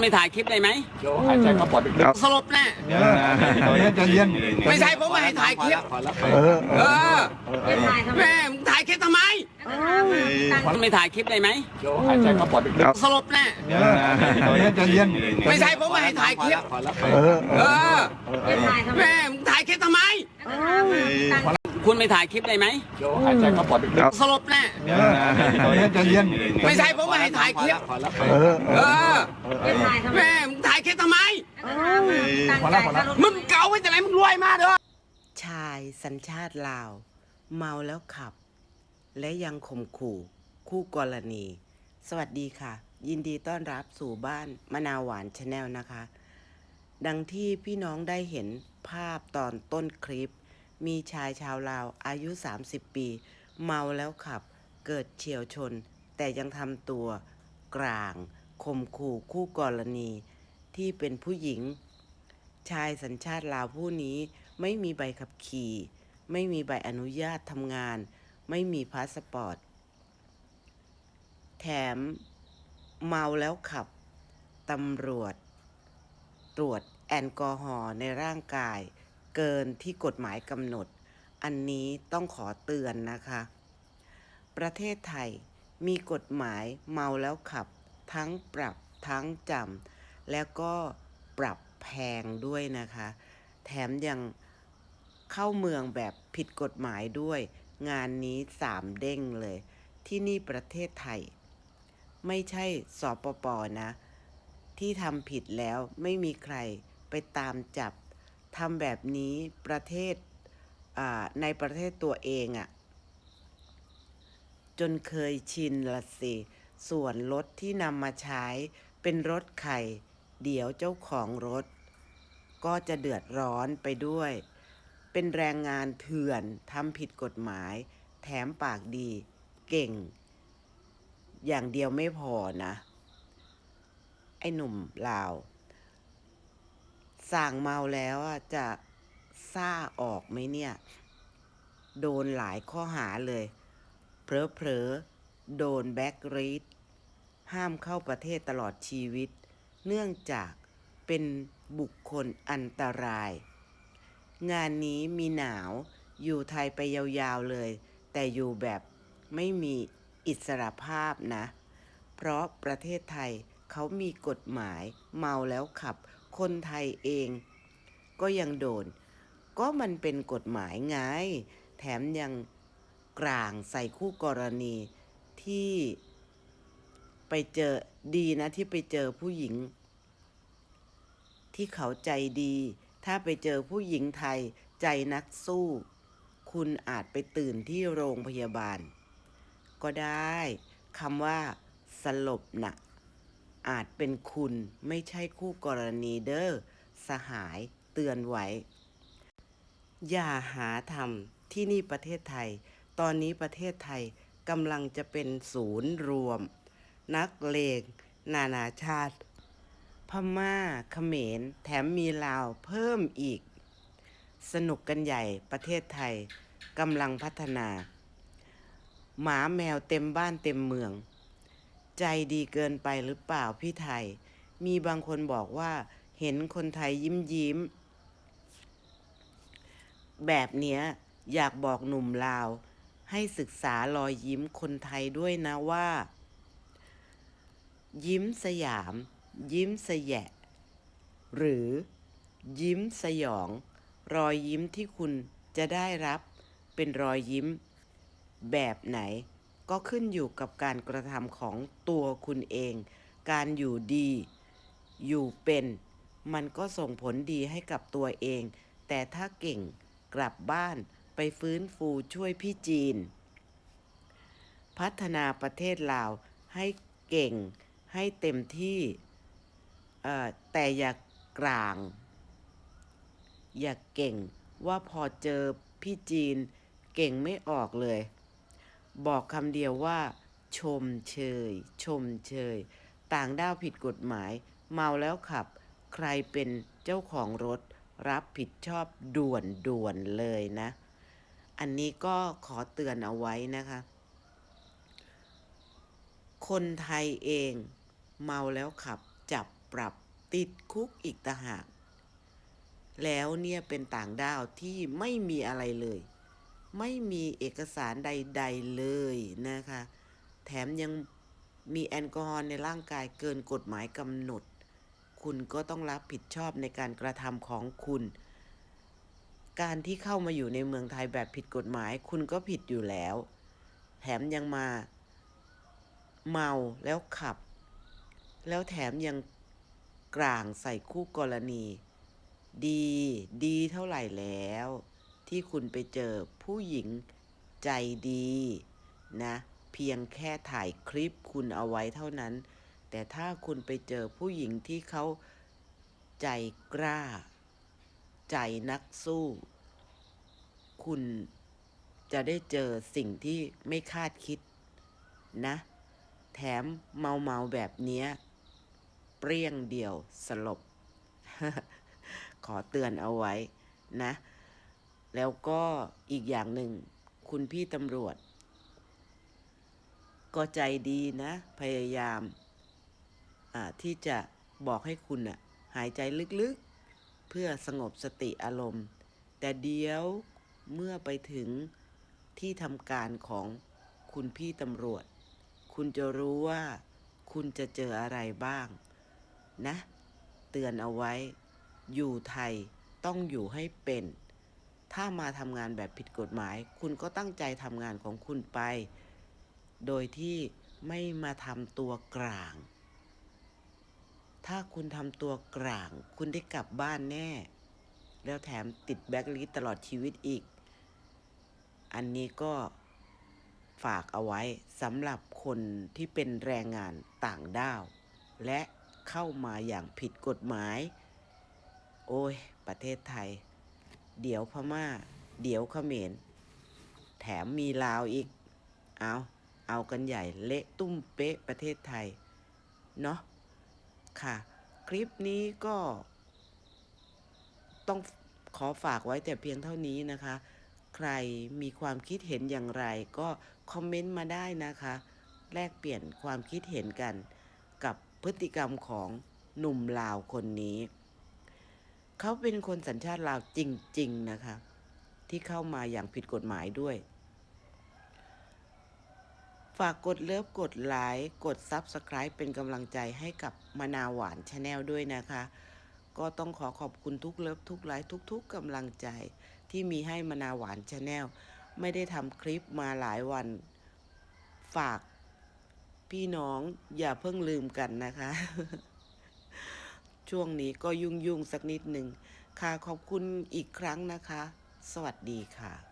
ไม่ถ่ายคลิปได้ไหมเดี๋ยวหายใจเข้าปอดลึกสลบแน่ๆเออใจเย็นไม่ใช่ผมไม่ให้ถ่ายคลิปพอแล้วเออเออไม่ถ่ายทำไมแม่มึงถ่ายคลิปทำไมตังค์ไม่ถ่ายคลิปได้ไหมเดี๋ยวหายใจเข้าปอดลึกสลบแน่ๆเออใจเย็นไม่ใช่ผมไม่ให้ถ่ายคลิปพอแล้วเออเออไม่ถ่ายทำไมแม่มึงถ่ายคลิปทำไมตัง ค์คุณไม่ถ่ายคลิปได้ไหมเดี๋ยวหายใจเข้าปอดลึกๆสลบแน่เออใจเย็นไม่ใช่ผมไม่ให้ถ่ายคลิปพอแล้วเออเออไม่ถ่ายทำไมแม่มึงถ่ายคลิปทำไมตังค์จ่ายค่ารถมึงเก่าไว้แต่ไหนมึงรวยมาเด้อชายสัญชาติลาว เมาแล้วขับ และยังข่มขู่คู่กรณี สวัสดีค่ะ ยินดีต้อนรับสู่บ้านมะนาวหวานชาแนลนะคะ ดังที่พี่น้องได้เห็นภาพตอนต้นคลิป มีชายชาวลาวอายุ 30 ปี เมาแล้วขับ เกิดเฉียวชน แต่ยังทำตัวกลางข่มขู่คู่กรณี ที่เป็นผู้หญิง ชายสัญชาติลาวผู้นี้ไม่มีใบขับขี่ ไม่มีใบอนุญาตทำงาน ไม่มีพาสปอร์ต แถมเมาแล้วขับ ตำรวจ ตรวจแอลกอฮอล์ในร่างกาย เกินที่กฎหมายกำหนด อันนี้ต้องขอเตือนนะคะ ประเทศไทยมีกฎหมายเมาแล้วขับ ทั้งปรับทั้งจำแล้วก็ปรับแพงด้วยนะคะ แถมยังเข้าเมืองแบบผิดกฎหมายด้วย งานนี้สามเด้งเลย ที่นี่ประเทศไทย ไม่ใช่สปปนะ ที่ทำผิดแล้วไม่มีใครไปตามจับ ทำแบบนี้ประเทศในประเทศตัวเองอะ่ะ จนเคยชินละสิ ส่วนรถที่นำมาใช้เป็นรถไข่ เดี๋ยวเจ้าของรถ ก็จะเดือดร้อนไปด้วย เป็นแรงงานเถื่อนทำผิดกฎหมาย แถมปากดี เก่ง อย่างเดียวไม่พอนะ ไอ้หนุ่มลาว สั่งเมาแล้วอะจะซ่าออกไหมเนี่ย โดนหลายข้อหาเลยเผลอๆโดนแบ็กรีดห้ามเข้าประเทศตลอดชีวิต เนื่องจากเป็นบุคคลอันตราย งานนี้มีหนาวอยู่ไทยไปยาวๆเลย แต่อยู่แบบไม่มีอิสระภาพนะ เพราะประเทศไทยเขามีกฎหมายเมาแล้วขับ คนไทยเอง ก็ยังโดน ก็มันเป็นกฎหมายไง แถมยังกลางใส่คู่กรณีที่ไปเจอดีนะที่ไปเจอผู้หญิง ที่เขาใจดี ถ้าไปเจอผู้หญิงไทยใจนักสู้ คุณอาจไปตื่นที่โรงพยาบาล ก็ได้คำว่า สลบหนะ่ะ อาจเป็นคุณไม่ใช่คู่กรณีเด้อสหายเตือนไว้ อย่าหาทำที่นี่ประเทศไทย ตอนนี้ประเทศไทยกำลังจะเป็นศูนย์รวม นักเลงนานาชาติ พม่าเขมร แถมมีลาวเพิ่มอีก สนุกกันใหญ่ประเทศไทยกำลังพัฒนา หมาแมวเต็มบ้านเต็มเมือง ใจดีเกินไปหรือเปล่าพี่ไทย มีบางคนบอกว่าเห็นคนไทยยิ้มยิ้ม แบบเนี้ยอยากบอกหนุ่มลาว ให้ศึกษารอยยิ้มคนไทยด้วยนะว่า ยิ้มสยาม ยิ้มสแยะ หรือ ยิ้มสยอง รอยยิ้มที่คุณจะได้รับ เป็นรอยยิ้ม แบบไหน ก็ขึ้นอยู่กับการกระทำของตัวคุณเอง การอยู่ดี อยู่เป็น มันก็ส่งผลดีให้กับตัวเอง แต่ถ้าเก่งกลับบ้านไปฟื้นฟูช่วยพี่จีน พัฒนาประเทศลาวให้เก่งให้เต็มที่แต่อย่ากลาง อย่าเก่งว่าพอเจอพี่จีนเก่งไม่ออกเลย บอกคำเดียวว่า ชมเชย ชมเชย ต่างด้าวผิดกฎหมาย เมาแล้วขับ ใครเป็นเจ้าของรถ รับผิดชอบด่วนด่วนเลยนะ อันนี้ก็ขอเตือนเอาไว้นะคะ คนไทยเอง เมาแล้วขับจับปรับติดคุกอีกต่างหากแล้วเนี่ยเป็นต่างด้าวที่ไม่มีอะไรเลย ไม่มีเอกสารใด ๆเลยนะคะ แถมยังมีแอลกอฮอล์ในร่างกายเกินกฎหมายกำหนด คุณก็ต้องรับผิดชอบในการกระทำของคุณ การที่เข้ามาอยู่ในเมืองไทยแบบผิดกฎหมาย คุณก็ผิดอยู่แล้ว แถมยังมาเมาแล้วขับ แล้วแถมยังกลางใส่คู่กรณี ดี ดีเท่าไหร่แล้ว ที่คุณไปเจอผู้หญิงใจดีนะ เพียงแค่ถ่ายคลิปคุณเอาไว้เท่านั้น แต่ถ้าคุณไปเจอผู้หญิงที่เขาใจกล้า ใจนักสู้ คุณจะได้เจอสิ่งที่ไม่คาดคิดนะ แถมเมาเมาแบบเนี้ย เปรี้ยงเดียวสลบ ขอเตือนเอาไว้นะ แล้วก็อีกอย่างหนึ่ง คุณพี่ตำรวจ ก็ใจดีนะ พยายามที่จะบอกให้คุณอะหายใจลึกๆ เพื่อสงบสติอารมณ์ แต่เดี๋ยวเมื่อไปถึงที่ทำการของคุณพี่ตำรวจ คุณจะรู้ว่าคุณจะเจออะไรบ้าง นะ เตือนเอาไว้ อยู่ไทยต้องอยู่ให้เป็น ถ้ามาทำงานแบบผิดกฎหมาย คุณก็ตั้งใจทำงานของคุณไป โดยที่ไม่มาทำตัวกลาง ถ้าคุณทำตัวกลาง คุณได้กลับบ้านแน่ แล้วแถมติดแบล็คลิสต์ตลอดชีวิตอีก อันนี้ก็ฝากเอาไว้สำหรับคนที่เป็นแรงงานต่างด้าว และเข้ามาอย่างผิดกฎหมาย โอ้ย ประเทศไทย เดี๋ยวพม่า เดี๋ยวเขมร แถมมีลาวอีก เอา เอากันใหญ่เละตุ้มเป๊ะประเทศไทย เนาะค่ะ คลิปนี้ก็ ต้องขอฝากไว้แต่เพียงเท่านี้นะคะ ใครมีความคิดเห็นอย่างไร ก็คอมเมนต์มาได้นะคะ แลกเปลี่ยนความคิดเห็นกัน กับพฤติกรรมของหนุ่มลาวคนนี้ เขาเป็นคนสัญชาติลาวจริง ๆ นะคะ ที่เข้ามาอย่างผิดกฎหมายด้วย ฝากกดเลิฟกดไลค์กด Subscribe เป็นกำลังใจให้กับมนาหวานชาแนลด้วยนะคะ ก็ต้องขอขอบคุณทุกเลิฟทุกไลค์ทุก ๆกำลังใจที่มีให้มนาหวานชาแนลไม่ได้ทำคลิปมาหลายวัน ฝากพี่น้องอย่าเพิ่งลืมกันนะคะ ช่วงนี้ก็ยุ่งๆสักนิดหนึ่งค่ะขอบคุณอีกครั้งนะคะ สวัสดีค่ะ